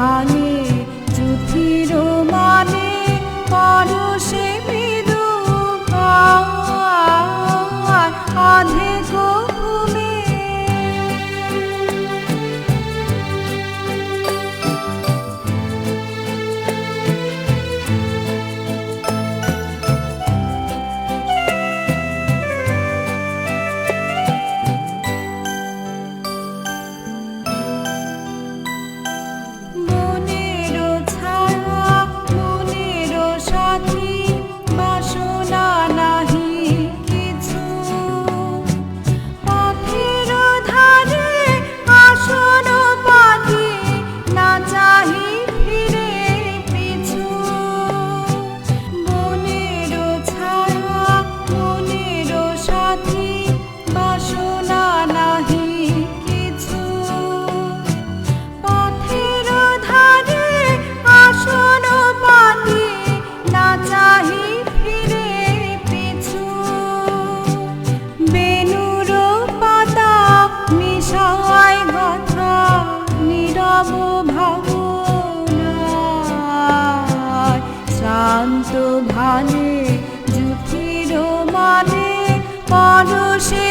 honey. ভালে জুথির মানে পরশে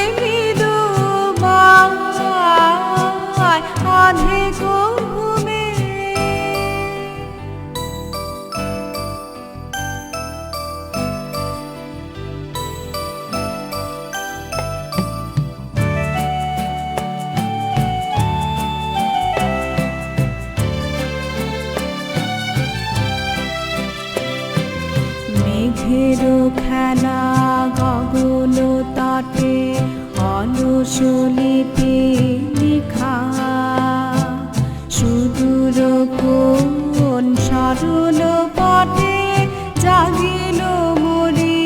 খেলা গগন তটে অনুশলিতে লিখা। সুদূর কোন সরল পটে জাগিল মরি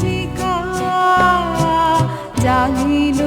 চিকা। জাগিল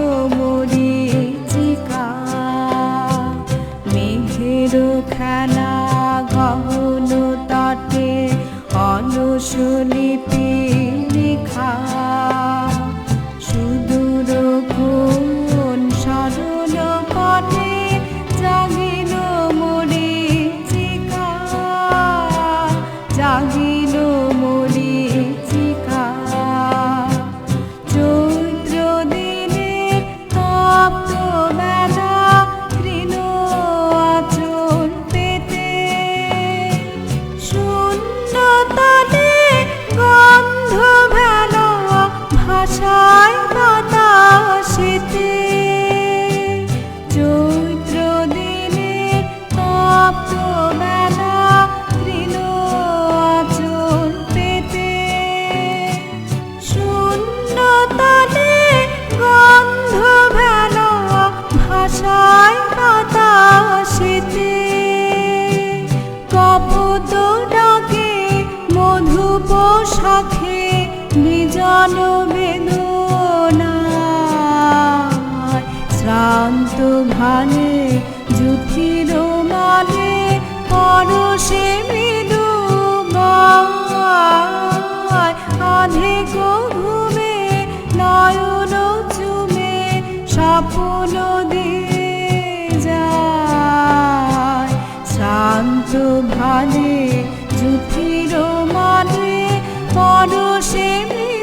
বাতাসেতে চৈত্র দিনের তপ্ত বেলা তৃণ আচল পেতে শূন্য তলে গন্ধ ভেলা ভাষায় বাতাসেতে। কপত ডাকে মধু পোশাখে নিজন বেদনায় শ্রান্ত ভালে জুথির মানে পরশে গায় আধে ঘুমে, নয়ন চুমে, স্বপ্ন দিয়ে যায়। শান্ত ভালে জুথির মানে পরশে মৃদু